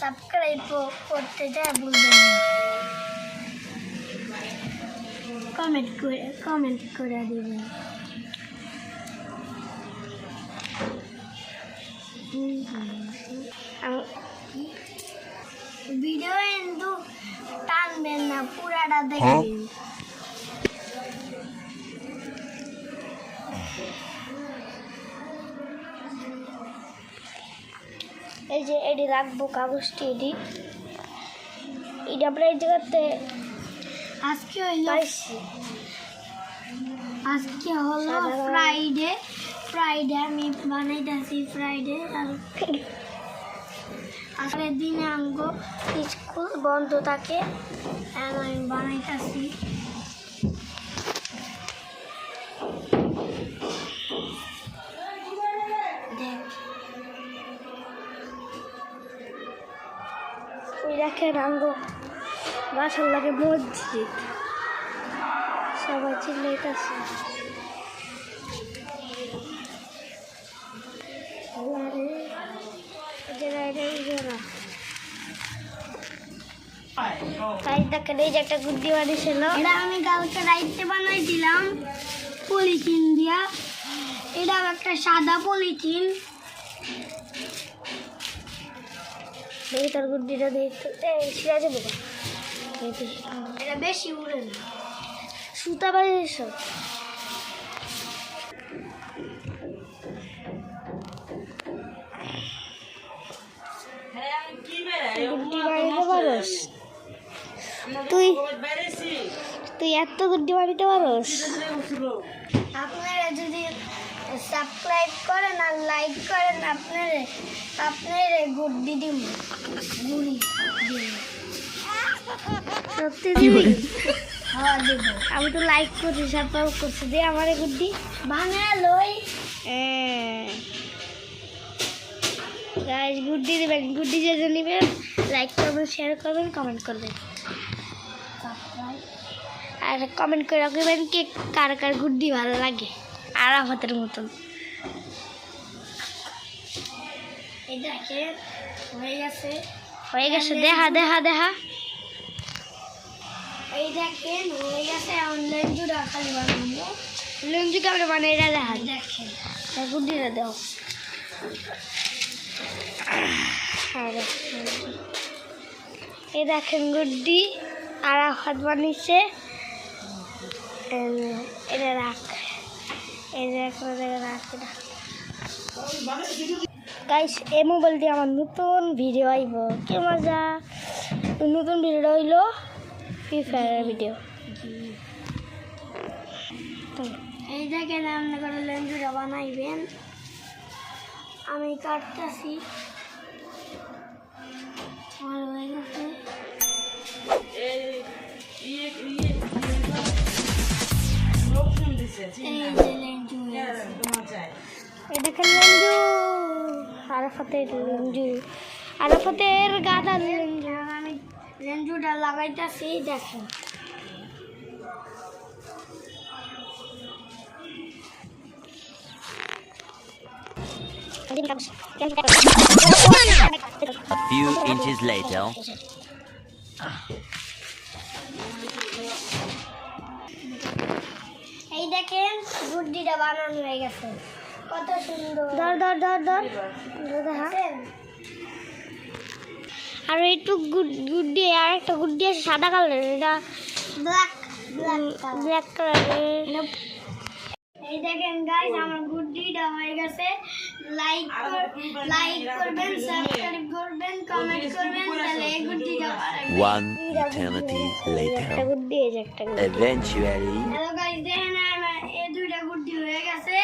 Subscribe করতে যা ভুলবেন কমেন্ট করে কমেন্ট করে দিবেন। ভিডিও কিন্তু টানবেন না, পুরাটা দেখবেন। যে এটি রাখব কাগজটি এটি এটা আমরা এই জায়গাতে আজকে হইল আজকে হলো ফ্রাইডে ফ্রাইডে আমি বানাইতেছি ফ্রাইডে আর আসলে দিনে আঙ্গ স্কুল বন্ধ থাকে আমি বানাইতেছি। ওই দেখেন আঙ্গো বাসার লাগে মসজিদ। সবাই চিল্লাইতেছে। যে একটা গুদ্দি বাড়ি ছিল। এটা আমি কালকে পলিথিন দিয়া। এটা একটা সাদা পলিথিন। দেখি তোর গুদ্দিটা দেখতে এই যে, এটা বেশি উড়ে না। সুতা বাড়ি এসব গুড্ডি বাড়িতে পারস? তুই তুই এত গুড্ডি বাড়িতে পারস? আপনারা যদি সাবস্ক্রাইব করেন আর লাইক করেন আপনার আপনার গুড্ডি দিন গুড়ি সত্যি হওয়া দেব আমি তো লাইক করছি সাবস্ক্রাইব করছি দে আমার গুড্ডি ভাঙা লই। গাইস গুড্ডি দেবেন গুড্ডি যেতে নেবেন লাইক করবেন শেয়ার করবেন কমেন্ট করবেন। আর কমেন্ট করে রাখবেন কে কার কার গুড্ডি ভালো লাগে। আরাফাতের মতন। এই দেখেন হয়ে গেছে। হয়ে গেছে দেখা দেখা দেখা এই দেখেন হয়ে গেছে অনলাইন জুড়া খালি বানাবো। লঞ্চু কেমন মানে এটা দেখা দেখেন। গুড্ডিটা দাও। এই দেখেন গুড্ডি আরাফাত বানিয়েছে। এই এটা রাখ। এই যে এখন এটা রাখ গাইস এই মোবাইল দিয়ে আমার নতুন ভিডিও আইব কি মজা নতুন ভিডিওটা হইল ফ্রি ফায়ারের ভিডিও এই দেখেন আপনি করে লেঞ্জুরা বানাইবেন আমি কাটতেছি আমার হয়ে গেছে এই যে লেঞ্জু হয়ে গেছে। এই দেখেন লঞ্জু আরাফাতের লঞ্জু আরাফাতের গাদা লঞ্জু আমি লেঞ্জুটা লাগাইতেছি দেখেন। A few inches later. এই দেখেন গুড্ডিটা বানানো হয়ে গেছে। কত সুন্দর। ধর ধর ধর? আর একটু গুড্ডি আর একটা গুড্ডি আছে সাদা কালারের এটা ব্ল্যাক ব্ল্যাক কালারের এই দেখেন গাইস আমার গুড্ডিটা হয়ে গেছে। লাইক লাইক করবেন সাবস্ক্রাইব করবেন কমেন্ট করবেন তাহলে এই গুড্ডিটা One eternity একটা later. Eventually. হ্যালো গাইস দেখেন আমার এই দুইটা গুড্ডি হয়ে গেছে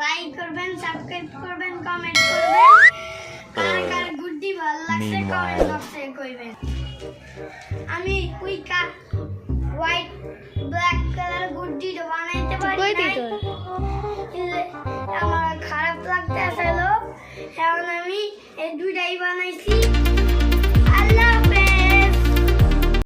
লাইক করবেন সাবস্ক্রাইব করবেন কমেন্ট করবেন কার কার গুড্ডি ভালো লাগছে কমেন্ট. বক্সে কইবেন আমি কুইকা হোয়াইট ব্ল্যাক কালার গুড্ডিটা বানাইতে পারি? কিন্তু আমার খারাপ লাগতে আসলো এখন আমি এই দুইটাই বানাইছি